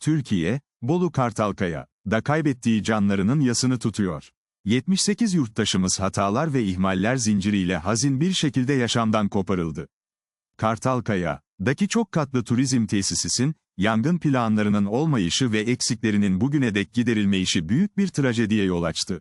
Türkiye, Bolu Kartalkaya, da kaybettiği canlarının yasını tutuyor. 78 yurttaşımız hatalar ve ihmaller zinciriyle hazin bir şekilde yaşamdan koparıldı. Kartalkaya, daki çok katlı turizm tesisisin, yangın planlarının olmayışı ve eksiklerinin bugüne dek giderilmeyişi büyük bir trajediye yol açtı.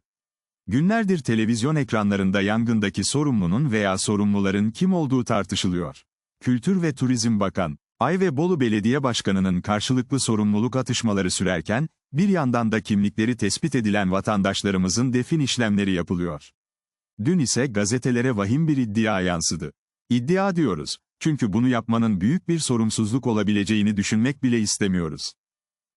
Günlerdir televizyon ekranlarında yangındaki sorumlunun veya sorumluların kim olduğu tartışılıyor. Kültür ve Turizm Bakan, Ay ve Bolu Belediye Başkanı'nın karşılıklı sorumluluk atışmaları sürerken, bir yandan da kimlikleri tespit edilen vatandaşlarımızın defin işlemleri yapılıyor. Dün ise gazetelere vahim bir iddia yansıdı. İddia diyoruz, çünkü bunu yapmanın büyük bir sorumsuzluk olabileceğini düşünmek bile istemiyoruz.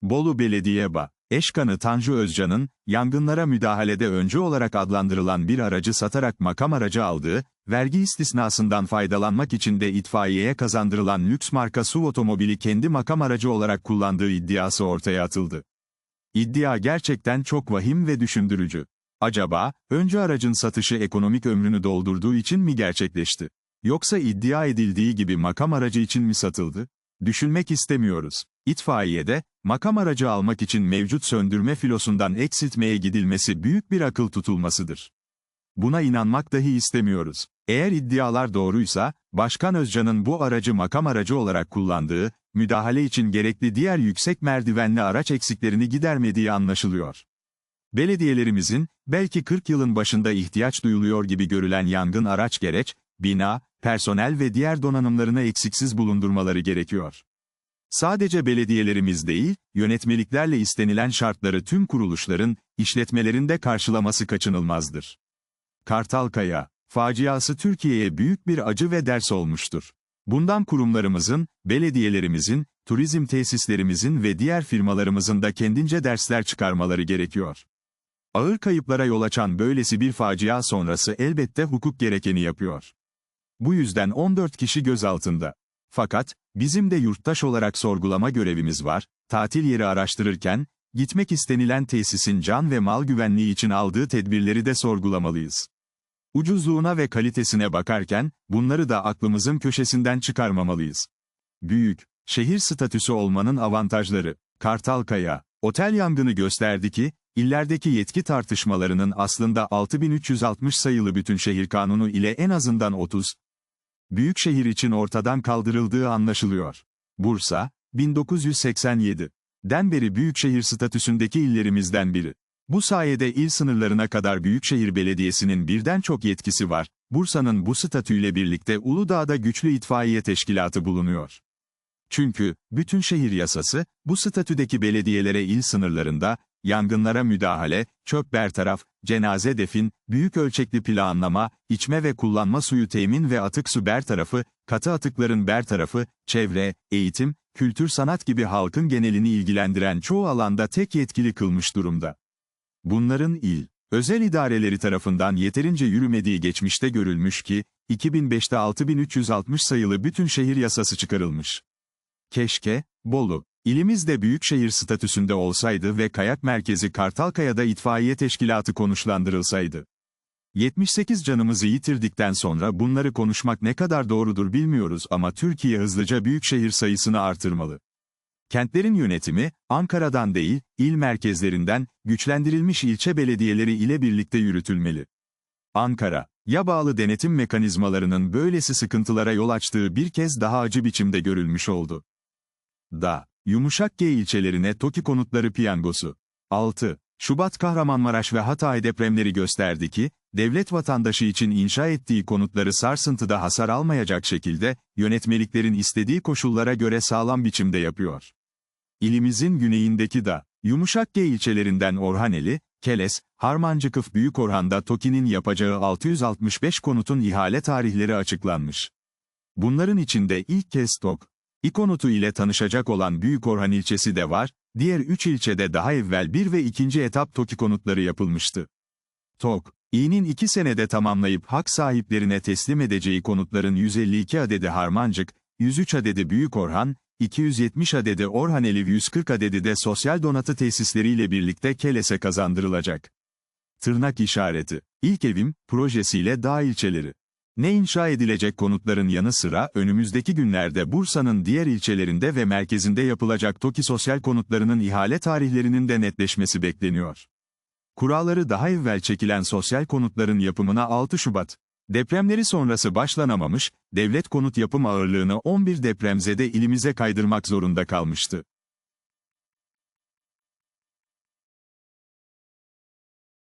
Bolu Belediye Ba, Eşkanı Tanju Özcan'ın, yangınlara müdahalede öncü olarak adlandırılan bir aracı satarak makam aracı aldığı, vergi istisnasından faydalanmak için de itfaiyeye kazandırılan lüks marka SUV otomobili kendi makam aracı olarak kullandığı iddiası ortaya atıldı. İddia gerçekten çok vahim ve düşündürücü. Acaba, önce aracın satışı ekonomik ömrünü doldurduğu için mi gerçekleşti? Yoksa iddia edildiği gibi makam aracı için mi satıldı? Düşünmek istemiyoruz. İtfaiyede, makam aracı almak için mevcut söndürme filosundan eksiltmeye gidilmesi büyük bir akıl tutulmasıdır. Buna inanmak dahi istemiyoruz. Eğer iddialar doğruysa, Başkan Özcan'ın bu aracı makam aracı olarak kullandığı, müdahale için gerekli diğer yüksek merdivenli araç eksiklerini gidermediği anlaşılıyor. Belediyelerimizin, belki 40 yılın başında ihtiyaç duyuluyor gibi görülen yangın araç gereç, bina, personel ve diğer donanımlarını eksiksiz bulundurmaları gerekiyor. Sadece belediyelerimiz değil, yönetmeliklerle istenilen şartları tüm kuruluşların, işletmelerin de karşılaması kaçınılmazdır. Kartalkaya, faciası Türkiye'ye büyük bir acı ve ders olmuştur. Bundan kurumlarımızın, belediyelerimizin, turizm tesislerimizin ve diğer firmalarımızın da kendince dersler çıkarmaları gerekiyor. Ağır kayıplara yol açan böylesi bir facia sonrası elbette hukuk gerekeni yapıyor. Bu yüzden 14 kişi gözaltında. Fakat, bizim de yurttaş olarak sorgulama görevimiz var, tatil yeri araştırırken, gitmek istenilen tesisin can ve mal güvenliği için aldığı tedbirleri de sorgulamalıyız. Ucuzluğuna ve kalitesine bakarken, bunları da aklımızın köşesinden çıkarmamalıyız. Büyük, şehir statüsü olmanın avantajları, Kartalkaya, otel yangını gösterdi ki, illerdeki yetki tartışmalarının aslında 6360 sayılı bütün şehir kanunu ile en azından 30, büyük şehir için ortadan kaldırıldığı anlaşılıyor. Bursa, 1987. Den beri büyükşehir statüsündeki illerimizden biri. Bu sayede il sınırlarına kadar Büyükşehir Belediyesi'nin birden çok yetkisi var. Bursa'nın bu statüyle birlikte Uludağ'da güçlü itfaiye teşkilatı bulunuyor. Çünkü, bütün şehir yasası, bu statüdeki belediyelere il sınırlarında, yangınlara müdahale, çöp bertaraf, cenaze defin, büyük ölçekli planlama, içme ve kullanma suyu temin ve atık su bertarafı, katı atıkların bertarafı, çevre, eğitim, kültür sanat gibi halkın genelini ilgilendiren çoğu alanda tek yetkili kılmış durumda. Bunların il, özel idareleri tarafından yeterince yürümediği geçmişte görülmüş ki, 2005'te 6360 sayılı bütün şehir yasası çıkarılmış. Keşke, Bolu, İlimiz de büyükşehir statüsünde olsaydı ve kayak merkezi Kartalkaya'da itfaiye teşkilatı konuşlandırılsaydı. 78 canımızı yitirdikten sonra bunları konuşmak ne kadar doğrudur bilmiyoruz ama Türkiye hızlıca büyükşehir sayısını artırmalı. Kentlerin yönetimi, Ankara'dan değil, il merkezlerinden, güçlendirilmiş ilçe belediyeleri ile birlikte yürütülmeli. Ankara, ya bağlı denetim mekanizmalarının böylesi sıkıntılara yol açtığı bir kez daha acı biçimde görülmüş oldu. Da, Yumuşak G ilçelerine TOKİ konutları piyangosu. 6. Şubat Kahramanmaraş ve Hatay depremleri gösterdi ki, devlet vatandaşı için inşa ettiği konutları sarsıntıda hasar almayacak şekilde, yönetmeliklerin istediği koşullara göre sağlam biçimde yapıyor. İlimizin güneyindeki da, Yumuşak G ilçelerinden Orhaneli, Keles, Harmancıkıf Büyükorhan'da TOKİ'nin yapacağı 665 konutun ihale tarihleri açıklanmış. Bunların içinde ilk kez TOK, İkonotu ile tanışacak olan Büyük Orhan ilçesi de var, diğer üç ilçede daha evvel bir ve ikinci etap TOKİ konutları yapılmıştı. TOK, İ'nin iki senede tamamlayıp hak sahiplerine teslim edeceği konutların 152 adedi Harmancık, 103 adedi Büyük Orhan, 270 adedi Orhaneli 140 adedi de sosyal donatı tesisleriyle birlikte Keles'e kazandırılacak. Tırnak işareti. İlk evim, projesiyle dağ ilçeleri. Ne inşa edilecek konutların yanı sıra önümüzdeki günlerde Bursa'nın diğer ilçelerinde ve merkezinde yapılacak TOKİ sosyal konutlarının ihale tarihlerinin de netleşmesi bekleniyor. Kuralları daha evvel çekilen sosyal konutların yapımına 6 Şubat, depremleri sonrası başlanamamış, devlet konut yapım ağırlığını 11 depremzede ilimize kaydırmak zorunda kalmıştı.